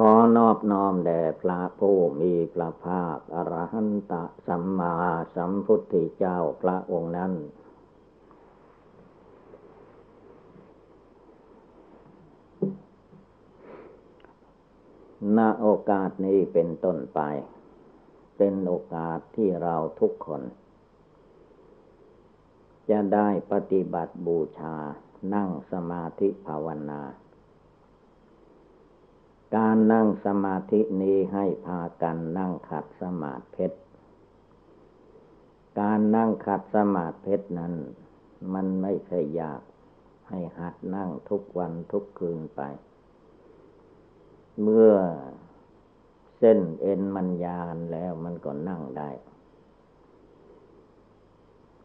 ขอนอบน้อมแด่พระผู้มีพระภาค อรหันตสัมมาสัมพุทธเจ้าพระองค์นั้น ณ โอกาสนี้เป็นต้นไป เป็นโอกาสที่เราทุกคน จะได้ปฏิบัติบูชานั่งสมาธิภาวนา การนั่งสมาธินี้ให้พากันนั่งขัดสมาธิเพชรการนั่งขัดสมาธิเพชรนั้น มันไม่ใช่ยากให้หัดนั่งทุกวันทุกคืนไป เมื่อเส้นเอ็นมันยานแล้วมันก็นั่งได้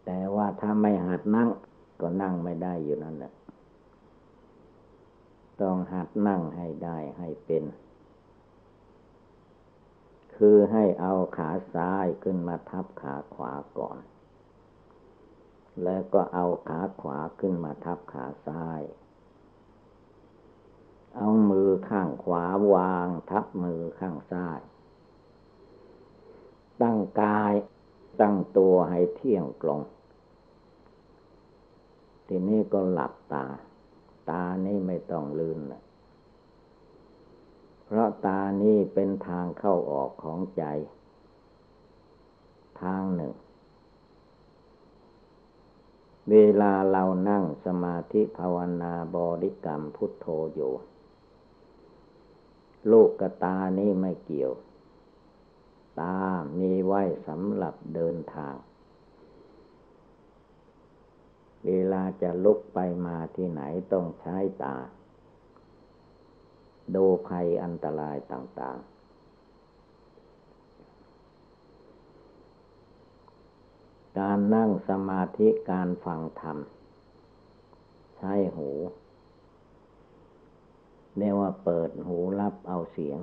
แต่ว่าถ้าไม่หัดนั่งก็นั่งไม่ได้อยู่นั่นแหละ ต้องหัดนั่งให้ได้ให้เป็น คือให้เอาขาซ้ายขึ้นมาทับขาขวาก่อน แล้วก็เอาขาขวาขึ้นมาทับขาซ้าย เอามือข้างขวาวางทับมือข้างซ้าย ตั้งกายตั้งตัวให้เที่ยงตรง ทีนี้ก็หลับตา ตานี่ไม่ต้องลืนเลยเพราะตานี่เป็นทางเข้าออกของใจ ทางหนึ่ง เวลาเรานั่งสมาธิภาวนาบริกรรมพุทโธอยู่ลูกกตานี่ไม่เกี่ยว ตามีไว้สำหรับเดินทาง เวลาจะลุกไปมาที่ไหนต้องใช้ตา ดูภัยอันตรายต่าง ๆ การนั่งสมาธิการฟังธรรม ใช้หูเรียกว่าเปิดหูรับเอาเสียง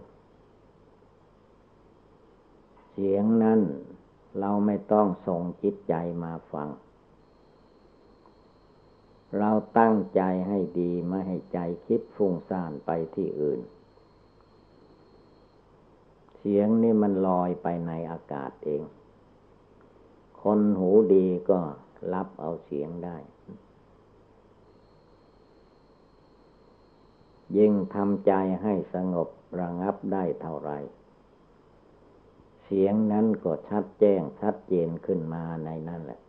เสียงนั้นเราไม่ต้องส่งจิตใจมาฟัง เราตั้งใจให้ดีไม่ให้ใจคิดฟุ้งซ่านไปที่อื่น เสียงนี่มันลอยไปในอากาศเอง คนหูดีก็รับเอาเสียงได้ ยิ่งทำใจให้สงบระงับได้เท่าไร เสียงนั้นก็ชัดแจ้งชัดเจนขึ้นมาในนั่นแหละ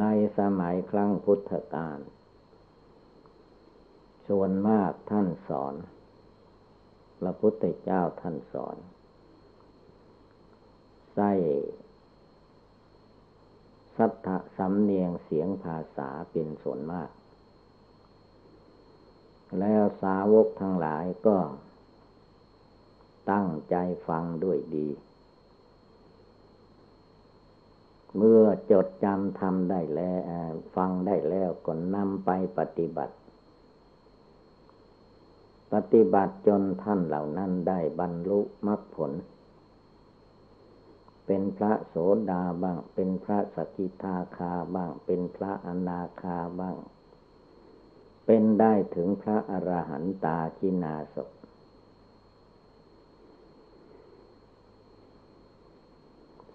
ในสมัยครั้งพุทธกาลส่วนมากท่านสอน พระพุทธเจ้าท่านสอนใส่สัทธสำเนียงเสียงภาษาเป็นส่วนมาก แล้วสาวกทั้งหลายก็ตั้งใจฟังด้วยดี เมื่อจดจำทำได้แล้ว ฟังได้แล้วก็นำไปปฏิบัติ ปฏิบัติจนท่านเหล่านั้นได้บรรลุมรรคผล เป็นพระโสดาบ้าง เป็นพระสกิทาคาบ้าง เป็นพระอนาคาบ้าง เป็นได้ถึงพระอรหันตาจินาศ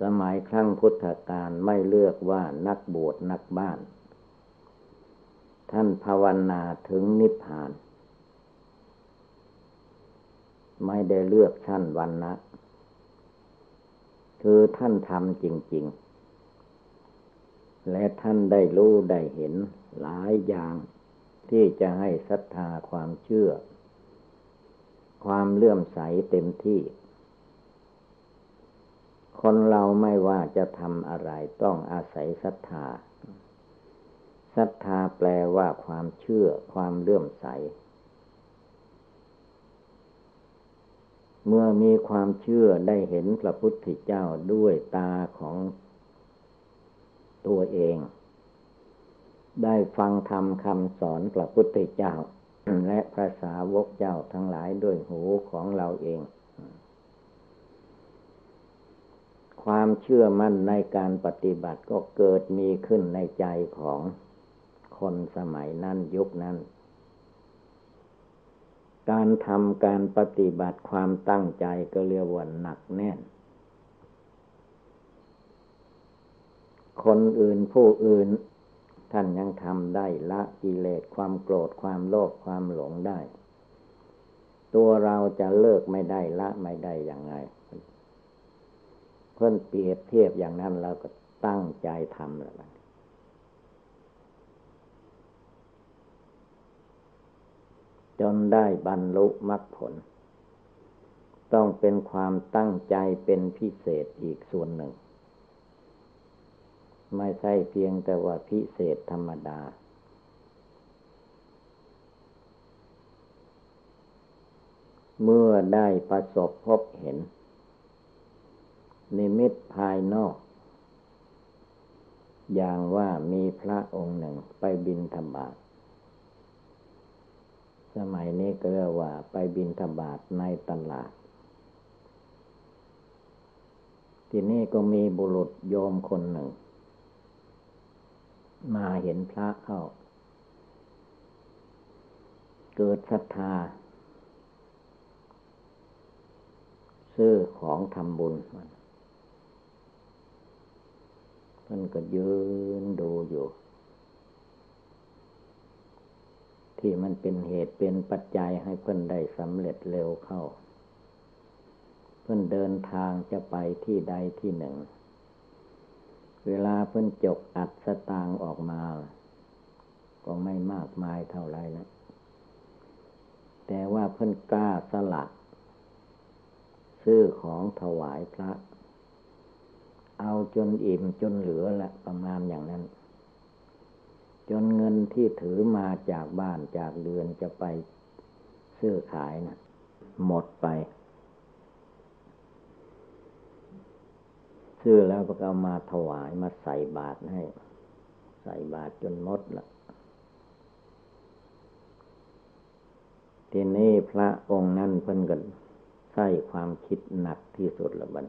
สมัยครั้งพุทธกาลไม่เลือกว่านักบวชนักบ้าน ท่านภาวนาถึงนิพพาน ไม่ได้เลือกชั้นวันนะคือท่านทำจริง ๆ และท่านได้รู้ได้เห็นหลายอย่างที่จะให้ศรัทธาความเชื่อ ความเลื่อมใสเต็มที่ คนเราไม่ว่าจะทำอะไรต้องอาศัยศรัทธาศรัทธาแปลว่าความเชื่อความเลื่อมใส เมื่อมีความเชื่อได้เห็นพระพุทธเจ้าด้วยตาของตัวเอง ได้ฟังธรรมคำสอนพระพุทธเจ้า และพระสาวกเจ้าทั้งหลายด้วยหูของเราเอง ความเชื่อมั่นในการปฏิบัติก็เกิดมีขึ้นในใจของคนสมัยนั้นยุคนั้น การทำการปฏิบัติความตั้งใจก็เรียกว่าหนักแน่น คนอื่นผู้อื่นท่านยังทำได้ละกิเลสความโกรธความโลภความหลงได้ ตัวเราจะเลิกไม่ได้ละไม่ได้อย่างไร เพื่อนเปรียบเทียบอย่างนั้นเราก็ตั้งใจทำแล้วจนได้บรรลุมรรคผล ต้องเป็นความตั้งใจเป็นพิเศษอีกส่วนหนึ่ง ไม่ใช่เพียงแต่ว่าพิเศษธรรมดา เมื่อได้ประสบพบเห็น นิมิตภายนอก อย่างว่ามีพระองค์หนึ่งไปบินธบาตสมัยนี้ก็เรียกว่าไปบินธบาตในตลาด ทีนี้ก็มีบุรุษโยมคนหนึ่ง มาเห็นพระเข้า เกิดศรัทธาซื้อของทำบุญมัน ก็ยืนดูอยู่ ที่มันเป็นเหตุเป็นปัจจัยให้เพื่อนได้สำเร็จเร็วเข้า เพื่อนเดินทางจะไปที่ใดที่หนึ่ง เวลาเพื่อนจกอัดสตางออกมา ก็ไม่มากมายเท่าไรนะแต่ว่าเพื่อนกล้าสละซื้อของถวายพระ เอาจนอิ่มจนเหลือละประมาณอย่างนั้น จนเงินที่ถือมาจากบ้านจากเดือนจะไปซื้อขายนะหมดไป ซื้อแล้วก็เอามาถวายมาใส่บาตรให้ ใส่บาตรจนหมดละทีนี้พระองค์นั้นเพิ่นกันใส่ความคิดหนักที่สุดละบัด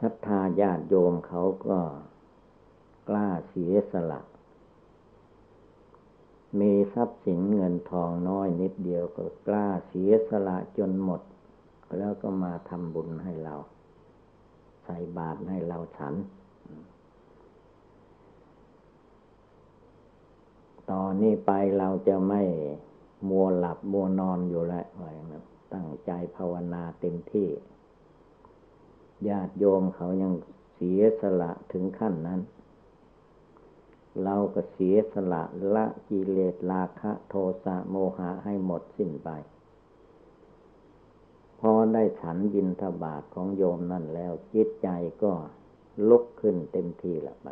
ศรัทธาญาติโยมเขาก็กล้าเสียสละ มีทรัพย์สินเงินทองน้อยนิดเดียวก็กล้าเสียสละจนหมด แล้วก็มาทำบุญให้เรา ใส่บาตรให้เราฉัน ตอนนี้ไปเราจะไม่มัวหลับมัวนอนอยู่แล้วตั้งใจภาวนาเต็มที่ ญาติโยมเขายังเสียสละถึงขั้นนั้น เราก็เสียสละละกิเลสราคะโทสะโมหะให้หมดสิ้นไป พอได้ฉันยินทบาทของโยมนั่นแล้วจิตใจก็ลุกขึ้นเต็มที่ละไป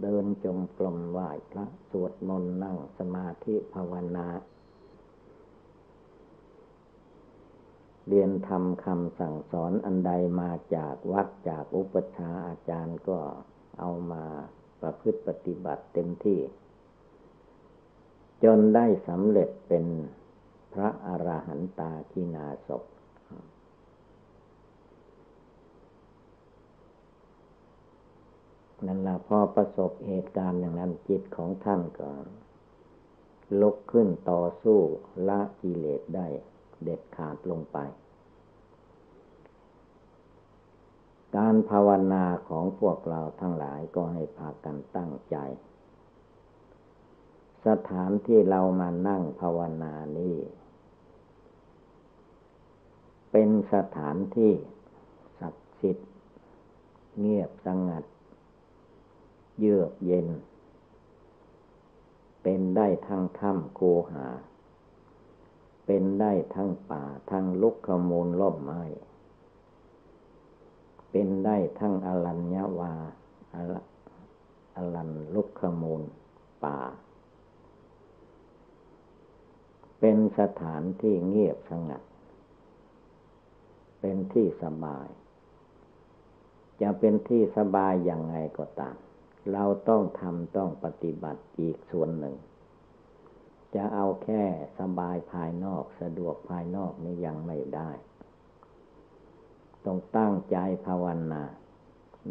เดินจงกรมไหว้พระสวดมนต์นั่งสมาธิภาวนา เรียนทำคำสั่งสอนอันใดมาจากวัดจากอุปชาอาจารย์ก็เอามาประพฤติปฏิบัติเต็มที่ จนได้สำเร็จเป็นพระอรหันตากินาศพนั่นละพอประสบเหตุการณ์อย่างนั้นจิตของท่านก็ลุกขึ้นต่อสู้ละกิเลสได้เด็ดขาดลงไป การภาวนาของพวกเราทั้งหลายก็ให้พากันตั้งใจ สถานที่เรามานั่งภาวนานี้ เป็นสถานที่ศักดิ์สิทธิ์เงียบสงัด เยือกเย็น เป็นได้ทั้งถ้ำโคหา เป็นได้ทั้งป่าทั้งลุกขมูลล่มไม้ เป็นได้ทั้งอรัญญาวาอรันลุกขมูลป่า เป็นสถานที่เงียบสงัด เป็นที่สบาย จะเป็นที่สบายอย่างไงก็ตาม เราต้องทำต้องปฏิบัติอีกส่วนหนึ่ง จะเอาแค่สบายภายนอกสะดวกภายนอกนี่ยังไม่ได้ ต้องตั้งใจภาวนา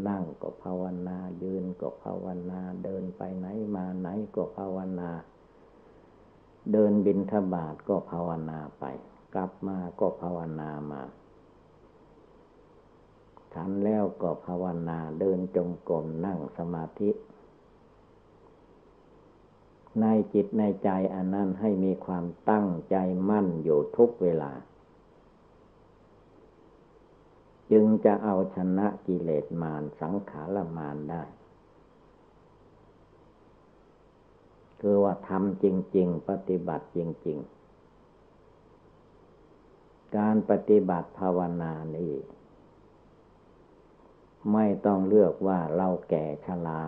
นั่งก็ภาวนา ยืนก็ภาวนา เดินไปไหนมาไหนก็ภาวนา เดินบินทบาทก็ภาวนาไป กลับมาก็ภาวนามาฉันแล้วก็ภาวนาเดินจงกรมนั่งสมาธิ ในจิตในใจอันนั้นให้มีความตั้งใจมั่นอยู่ทุกเวลา จึงจะเอาชนะกิเลสมารสังขารมารได้ คือว่าทำจริง ๆ ปฏิบัติจริง ๆ การปฏิบัติภาวนานี้ ไม่ต้องเลือกว่าเราแก่ชรา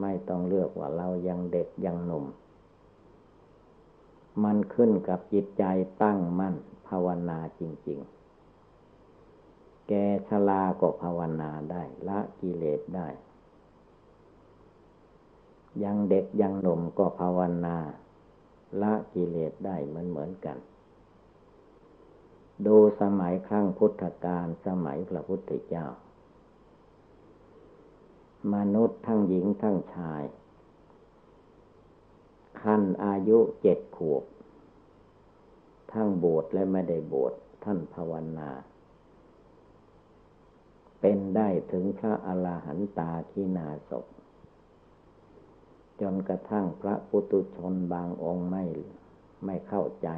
ไม่ต้องเลือกว่าเรายังเด็กยังหนุ่ม มันขึ้นกับจิตใจตั้งมั่นภาวนาจริง ๆ แกชลาก็ภาวนาได้ละกิเลสได้ ยังเด็กยังหนุ่มก็ภาวนาละกิเลสได้เหมือนเหมือนกัน ดูสมัยครั้งพุทธกาลสมัยพระพุทธเจ้า มนุษย์ทั้งหญิงทั้งชาย ขั้นอายุเจ็ดขวบ ทั้งบวชและไม่ได้บวชท่านภาวนา เป็นได้ถึงพระอรหันตาขีนาศพจนกระทั่งพระปุตุชนบางองค์ไม่ไม่เข้าใจ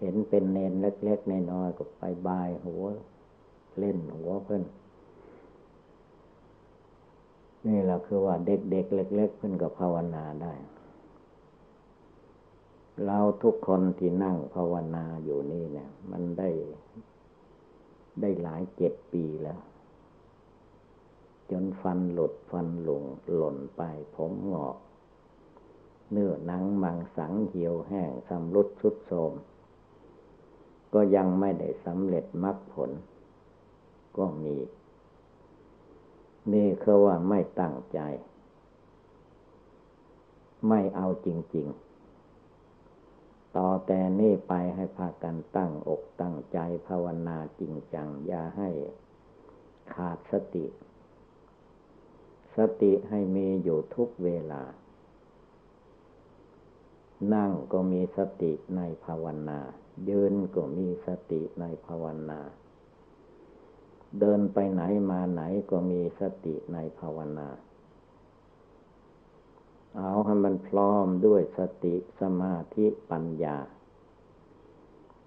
เห็นเป็นเนนเล็กๆน้อยก็ไปบายหัว เล่นหัวเพิ่นนี่แหละคือว่าเด็กๆเล็ก ๆ เพิ่นก็ภาวนาได้ เราทุกคนที่นั่งภาวนาอยู่นี่เนี่ย มันได้ ได้หลายเจ็ดปีแล้ว จนฟันหลุดฟันหลงหล่นไปผมหงอก เนื้อหนังมังสังเหี่ยวแห้งสำรุดชุดโทมก็ยังไม่ได้สำเร็จมรรคผล ก็มี นี่คือว่าไม่ตั้งใจ ไม่เอาจริง ๆ ต่อแต่นี้ไปให้พากันตั้งอกตั้งใจภาวนาจริงจัง อย่าให้ขาดสติ สติให้มีอยู่ทุกเวลา นั่งก็มีสติในภาวนา ยืนก็มีสติในภาวนา เดินไปไหนมาไหนก็มีสติในภาวนา เอาให้มันพร้อมด้วยสติสมาธิปัญญา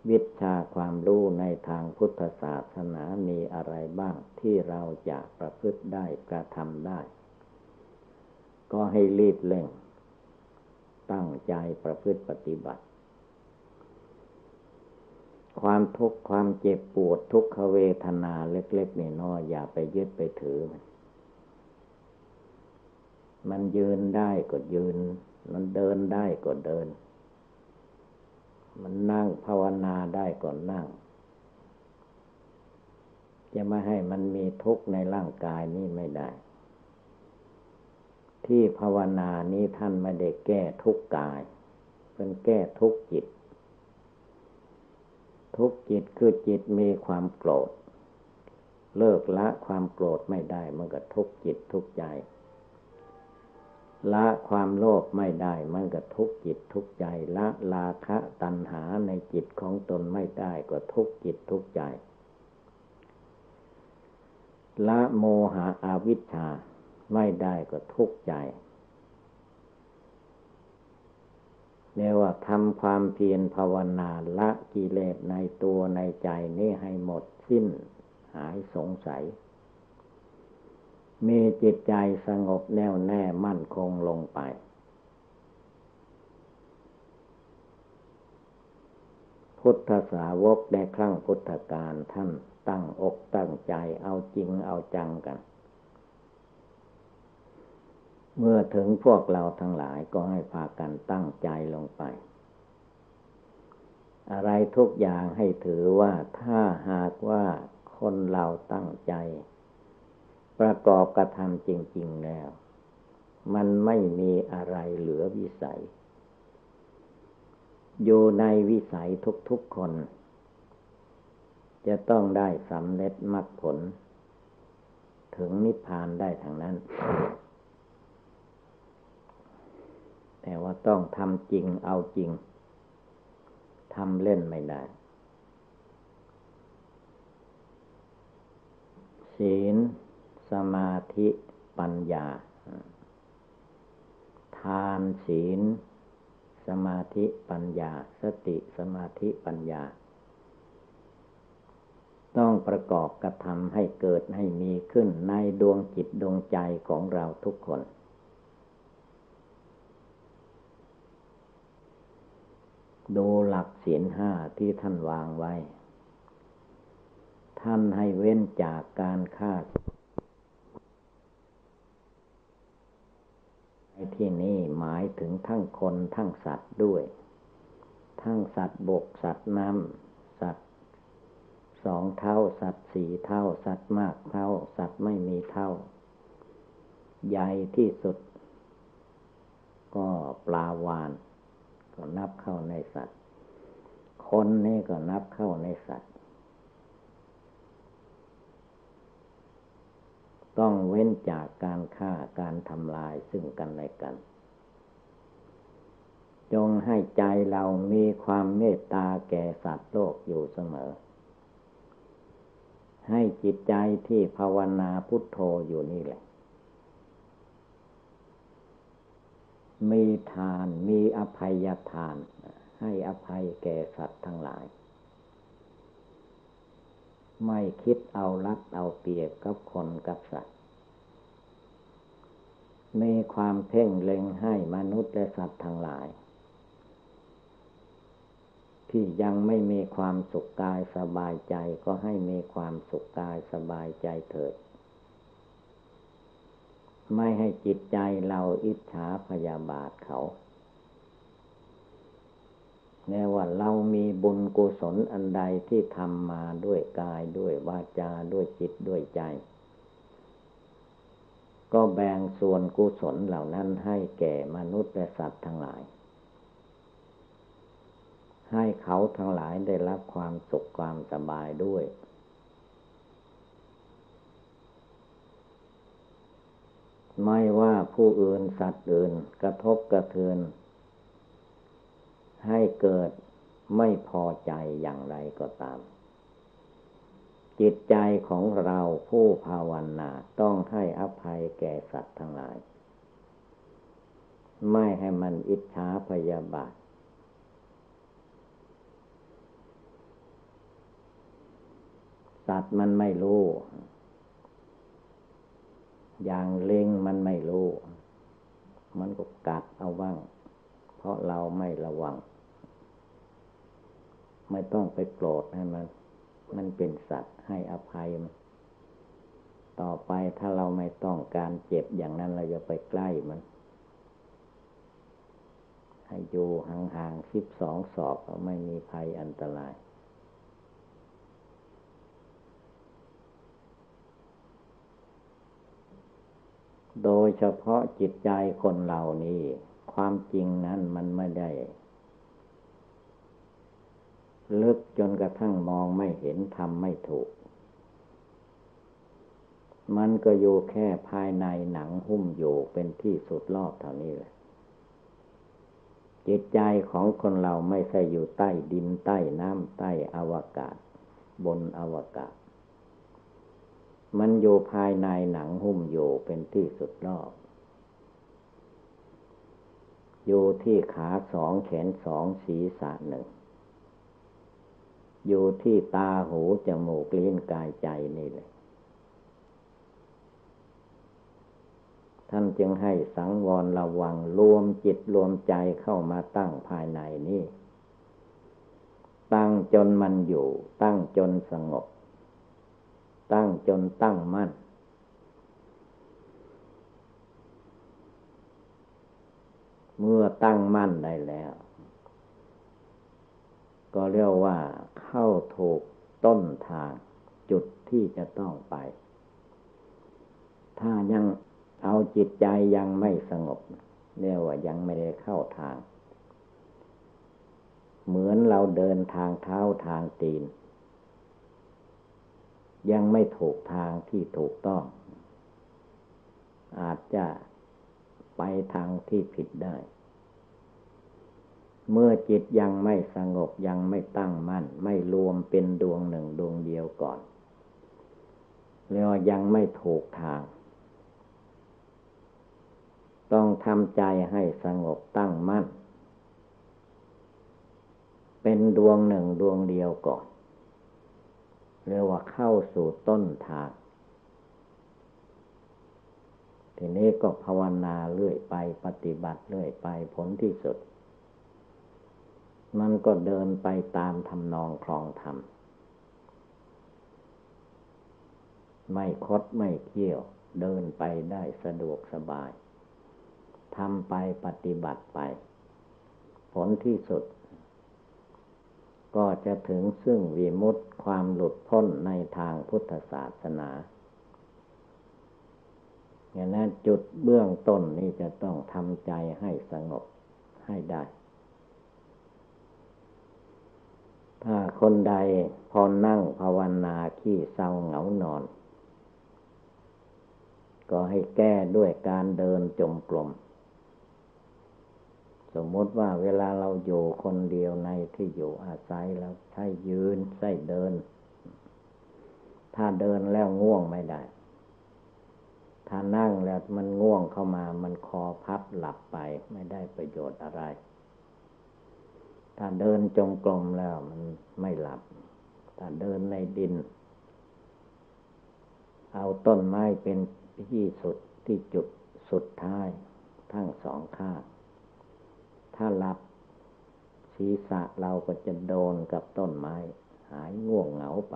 วิชาความรู้ในทางพุทธศาสนามีอะไรบ้างที่เราจะประพฤติได้กระทำได้ ก็ให้รีบเร่ง ตั้งใจประพฤติปฏิบัติ ความทุกข์ความเจ็บปวดทุกขเวทนาเล็ก ๆ น้อยๆอย่าไปยึดไปถือมัน มันยืนได้ก็ยืน มันเดินได้ก็เดิน มันนั่งภาวนาได้ก็นั่ง จะไม่ให้มันมีทุกข์ในร่างกายนี้ไม่ได้ ที่ภาวนานี้ท่านไม่ได้แก้ทุกกาย เป็นแก้ทุกจิต ทุกจิตคือจิตมีความโกรธ เลิกละความโกรธไม่ได้ มันก็ทุกจิตทุกใจ ละความโลภไม่ได้ มันก็ทุกจิตทุกใจ ละลาคะตัณหาในจิตของตนไม่ได้ก็ทุกจิตทุกใจ ละโมหะอาวิชชาไม่ได้ก็ทุกใจเรียกว่าทำความเพียรภาวนาละกิเลสในตัวในใจนี้ให้หมดสิ้นหายสงสัย มีจิตใจสงบแน่วแน่มั่นคงลงไป พุทธสาวกในครั้งพุทธกาลท่านตั้งอกตั้งใจเอาจริงเอาจังกัน เมื่อถึงพวกเราทั้งหลายก็ให้พากันตั้งใจลงไป อะไรทุกอย่างให้ถือว่าถ้าหากว่าคนเราตั้งใจ ประกอบกระทำจริง ๆแล้ว มันไม่มีอะไรเหลือวิสัย อยู่ในวิสัยทุกๆคน จะต้องได้สำเร็จมรรคผล ถึงนิพพานได้ทางนั้น แต่ว่าต้องทำจริงเอาจริงทำเล่นไม่ได้ศีล สมาธิปัญญา ทานศีล สมาธิปัญญา สติสมาธิปัญญา ต้องประกอบกระทำให้เกิดให้มีขึ้นในดวงจิตดวงใจของเราทุกคนดูหลักศีลห้าที่ท่านวางไว้ ท่านให้เว้นจากการฆ่าใน ที่นี้หมายถึงทั้งคนทั้งสัตว์ด้วย ทั้งสัตว์บกสัตว์น้ำสัตว์สองเท่า สัตว์สี่เท่า สัตว์มากเท่า สัตว์ไม่มีเท่า ใหญ่ที่สุด ก็ปลาวาน ก็นับเข้าในสัตว์ คนนี่ก็นับเข้าในสัตว์ ต้องเว้นจากการฆ่าการทำลายซึ่งกันและกัน จงให้ใจเรามีความเมตตาแก่สัตว์โลกอยู่เสมอ ให้จิตใจที่ภาวนาพุทโธอยู่นี่แหละ มีทานมีอภัยทาน ให้อภัยแก่สัตว์ทั้งหลาย ไม่คิดเอารัดเอาเปรียบกับคนกับสัตว์ มีความเพ่งเล็งให้มนุษย์และสัตว์ทั้งหลาย ที่ยังไม่มีความสุขกายสบายใจก็ให้มีความสุขกายสบายใจเถิด ไม่ให้จิตใจเราอิจฉาพยาบาทเขา แม้ว่าเรามีบุญกุศลอันใดที่ทำมาด้วยกายด้วยวาจาด้วยจิตด้วยใจ ก็แบ่งส่วนกุศลเหล่านั้นให้แก่มนุษย์และสัตว์ทั้งหลาย ให้เขาทั้งหลายได้รับความสุขความสบายด้วยไม่ว่าผู้อื่นสัตว์อื่นกระทบกระเทือน ให้เกิดไม่พอใจอย่างไรก็ตาม จิตใจของเราผู้ภาวนาต้องให้อภัยแก่สัตว์ทั้งหลาย ไม่ให้มันอิจฉาพยาบาทสัตว์มันไม่รู้ อย่างเล็งมันไม่รู้ มันก็กัดเอาบ้าง เพราะเราไม่ระวัง ไม่ต้องไปโกรธให้มัน มันเป็นสัตว์ให้อภัยมัน ต่อไปถ้าเราไม่ต้องการเจ็บอย่างนั้นเราจะไปใกล้มัน ให้อยู่ห่างๆสิบสองศอกไม่มีภัยอันตรายโดยเฉพาะจิตใจคนเหล่านี้ ความจริงนั้นมันไม่ได้ ลึกจนกระทั่งมองไม่เห็นทำไม่ถูก มันก็อยู่แค่ภายในหนังหุ้มอยู่เป็นที่สุดรอบเท่านี้แหละจิตใจของคนเราไม่ใช่อยู่ใต้ดินใต้น้ำใต้อวกาศ บนอวกาศ มันอยู่ภายในหนังหุ้มอยู่เป็นที่สุดรอบอยู่ที่ขาสองแขนสองศีรษะหนึ่ง อยู่ที่ตาหูจมูกลิ้นกายใจนี่เลยท่านจึงให้สังวรระวังรวมจิตรวมใจเข้ามาตั้งภายในนี้ตั้งจนมันอยู่ ตั้งจนสงบ ตั้งจนตั้งมั่นเมื่อตั้งมั่นได้แล้ว ก็เรียกว่า เข้าถูกต้นทางจุดที่จะต้องไป ถ้ายังเอาจิตใจยังไม่สงบเรียกว่ายังไม่ได้เข้าทาง เหมือนเราเดินทางเท้าทางตีน ยังไม่ถูกทางที่ถูกต้อง อาจจะไปทางที่ผิดได้ เมื่อจิตยังไม่สงบยังไม่ตั้งมั่น ไม่รวมเป็นดวงหนึ่งดวงเดียวก่อนเรียกว่ายังไม่ถูกทาง ต้องทำใจให้สงบตั้งมั่น เป็นดวงหนึ่งดวงเดียวก่อนเรียกว่าเข้าสู่ต้นทางทีนี้ก็ภาวนาเรื่อยไปปฏิบัติเรื่อยไปผลที่สุด มันก็เดินไปตามทำนองคลองธรรม ไม่คดไม่เคี่ยว เดินไปได้สะดวกสบายทำไปปฏิบัติไป ผลที่สุด ก็จะถึงซึ่งวีมุตความหลุดพ้นในทางพุทธศาสนาอย่างนั้นจุดเบื้องต้นนี่จะต้องทำใจให้สงบให้ได้ ถ้าคนใดพอนั่งภาวนาขี้เศร้าเหงานอน ก็ให้แก้ด้วยการเดินจมกลม สมมติว่าเวลาเราอยู่คนเดียวในที่อยู่อาศัยแล้วใช้ยืนใช้เดิน ถ้าเดินแล้วง่วงไม่ได้ ถ้านั่งแล้วมันง่วงเข้ามามันคอพับหลับไปไม่ได้ประโยชน์อะไร ถ้าเดินจงกรมแล้วมันไม่หลับ ถ้าเดินในดิน เอาต้นไม้เป็นที่สุดที่จุดสุดท้าย ทั้งสองข้างถ้าหลับศีรษะเราก็จะโดนกับต้นไม้ หายง่วงเหงาไป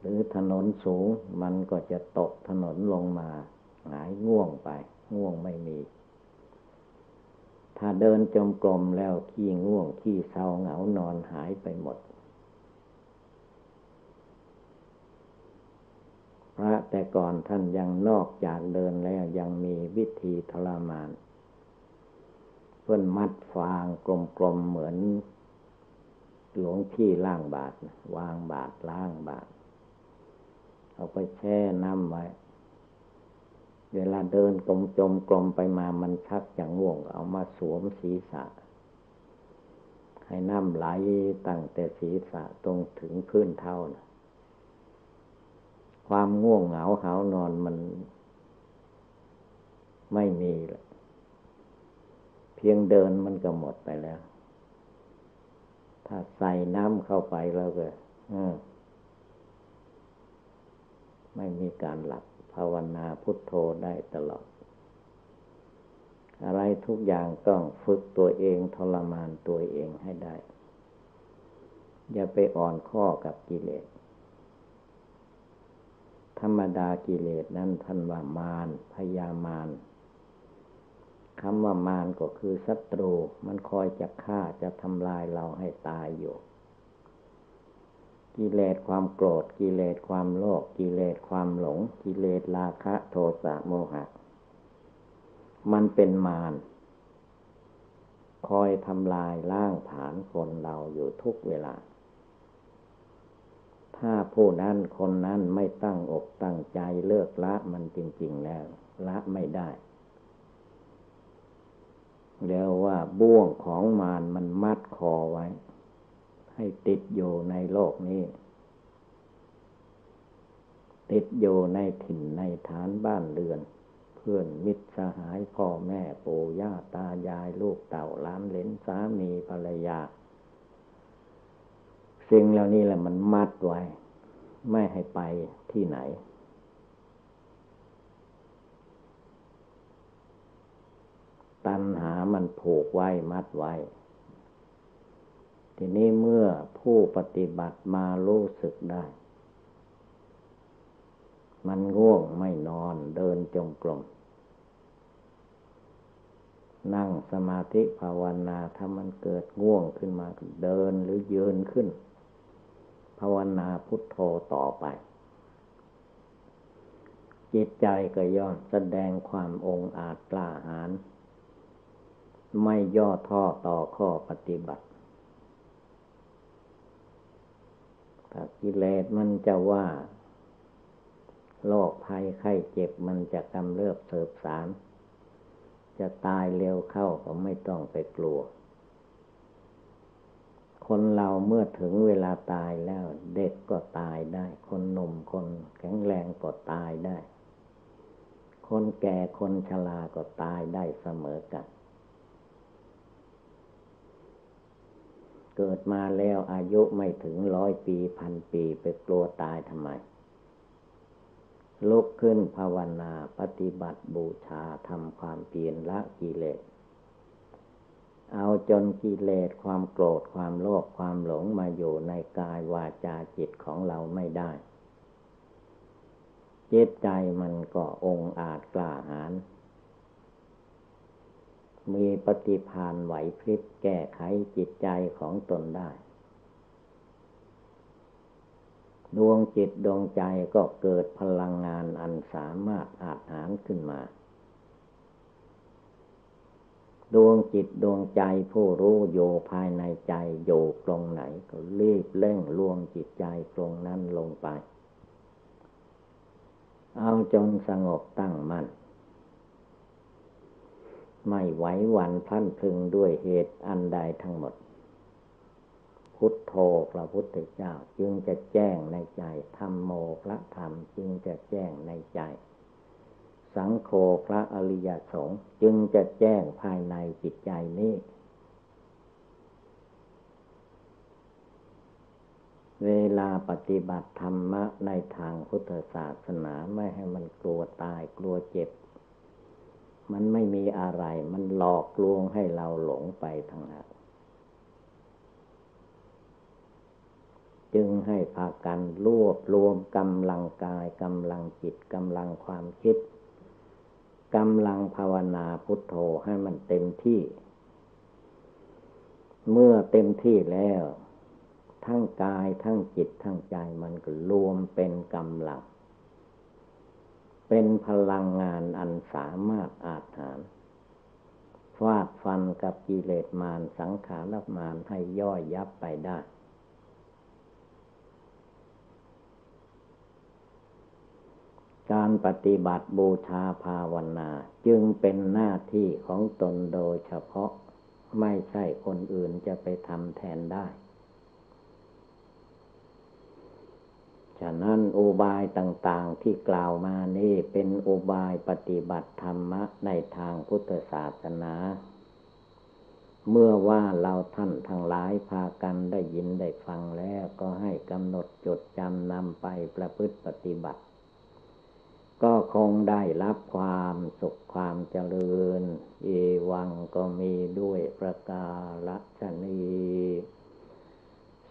หรือถนนสูงมันก็จะตกถนนลงมา หายง่วงไป ง่วงไม่มี ถ้าเดินจมกลมแล้วขี้ง่วงขี้เศร้าเหงานอนหายไปหมด พระแต่ก่อนท่านยังนอกจากเดินแล้วยังมีวิธีทรมาน เพื่อนมัดฟางกลมๆเหมือน หลวงพี่ล่างบาท วางบาทล่างบาท เอาไปแช่น้ำไว้ เวลาเดินกลมจมกลมไปมามันชักอย่างง่วง เอามาสวมศีรษะ ให้น้ำไหลตั้งแต่ศีรษะตรงถึงพื้นเท้านะความง่วงเหงาหานอนมันไม่มีเลยเพียงเดินมันก็หมดไปแล้ว ถ้าใส่น้ำเข้าไปแล้วก็ไม่มีการหลับ ภาวนาพุทโธได้ตลอด อะไรทุกอย่างต้องฝึกตัวเองทรมานตัวเองให้ได้ อย่าไปอ่อนข้อกับกิเลส ธรรมดากิเลสนั้นท่านว่ามารพยามารคำว่ามารก็คือศัตรู มันคอยจะฆ่าจะทำลายเราให้ตายอยู่ กิเลสความโกรธกิเลสความโลภกิเลสความหลง กิเลสราคะโทสะโมหะ มันเป็นมารคอยทำลายล่างผานคนเราอยู่ทุกเวลา ถ้าผู้นั้นคนนั้นไม่ตั้งอกตั้งใจเลิกละมันจริง ๆแล้ว ละไม่ได้เรียกว่าบ่วงของมารมันมัดคอไว้ ให้ติดอยู่ในโลกนี้ ติดอยู่ในถิ่นในฐานบ้านเรือน เพื่อนมิตรสหายพ่อแม่ปู่ย่าตายายลูกเต่าล้านเลนสามีภรรยา สิ่งเหล่านี้แหละมันมัดไว้ ไม่ให้ไปที่ไหนตัณหามันผูกไว้มัดไว้ ทีนี้เมื่อผู้ปฏิบัติมารู้สึกได้ มันง่วงไม่นอนเดินจงกรมนั่งสมาธิภาวนาถ้ามันเกิดง่วงขึ้นมาเดินหรือยืนขึ้น ภาวนาพุทโธต่อไป จิตใจก็ย่อมแสดงความองอาจกล้าหาญไม่ย่อท่อต่อข้อปฏิบัติ ถ้า กิเลสมันจะว่า โรคภัยไข้เจ็บมันจะกำเริบเสบสาร จะตายเร็วเข้าก็ไม่ต้องไปกลัว คนเราเมื่อถึงเวลาตายแล้ว เด็กก็ตายได้ คนหนุ่มคนแข็งแรงก็ตายได้ คนแก่คนชราก็ตายได้เสมอกัน เกิดมาแล้วอายุไม่ถึงร้อยปีพันปีไปกลัวตายทำไม ลุกขึ้นภาวนาปฏิบัติบูชาทำความเปลี่ยนละกิเลส เอาจนกิเลสความโกรธความโลภความหลงมาอยู่ในกายวาจาจิตของเราไม่ได้จิตใจมันก็องอาจกล้าหาญ มีปฏิพานไหวพริบแก้ไขจิตใจของตนได้ ดวงจิตดวงใจก็เกิดพลังงานอันสามารถอาจหารขึ้นมา ดวงจิตดวงใจผู้รู้โยภายในใจโยตรงไหน ก็รีบเร่งรวมจิตใจตรงนั้นลงไป เอาจนสงบตั้งมัน่น ไม่ไหวหวันพันพึงด้วยเหตุอันใดทั้งหมด พุทโธพระพุทธเจ้าจึงจะแจ้งในใจธรรมโมพระธรรมจึงจะแจ้งในใจ สังโฆพระอริยสงฆ์จึงจะแจ้งภายในจิตใจนี้เวลาปฏิบัติธรรมะในทางพุทธศาสนาไม่ให้มันกลัวตายกลัวเจ็บ มันไม่มีอะไร มันหลอกลวงให้เราหลงไปทางนั้นจึงให้พากันรวบรวมกำลังกายกำลังจิตกำลังความคิดกำลังภาวนาพุทโธให้มันเต็มที่ เมื่อเต็มที่แล้ว ทั้งกายทั้งจิตทั้งใจมันก็รวมเป็นกำลัง เป็นพลังงานอันสามารถอาจหารฟาดฟันกับกิเลสมารสังขารมารให้ย่อยยับไปได้ การปฏิบัติบูชาภาวนาจึงเป็นหน้าที่ของตนโดยเฉพาะไม่ใช่คนอื่นจะไปทำแทนได้ ฉะนั้นอุบายต่างๆที่กล่าวมานี่เป็นอุบายปฏิบัติธรรมะในทางพุทธศาสนา เมื่อว่าเราท่านทั้งหลายพากันได้ยินได้ฟังแล้วก็ให้กำหนดจดจำนำไปประพฤติปฏิบัติ ก็คงได้รับความสุขความเจริญ เอวังก็มีด้วยประกาศนี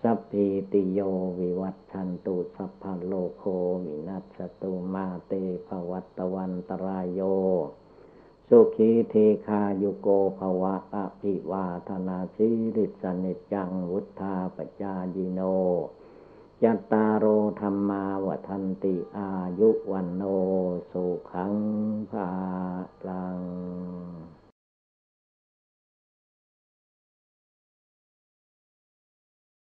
สัพพิติโยวิวัตชันตุสัพพโลโควินัสตุมาเตภวัตวันตรายโย สุขีเทคายุโกภวะอภิวาธนาสิริสนิจังวุธาปจายิโนยัตตาโรธรรมาวทันติอายุวันโนสุขังภาลา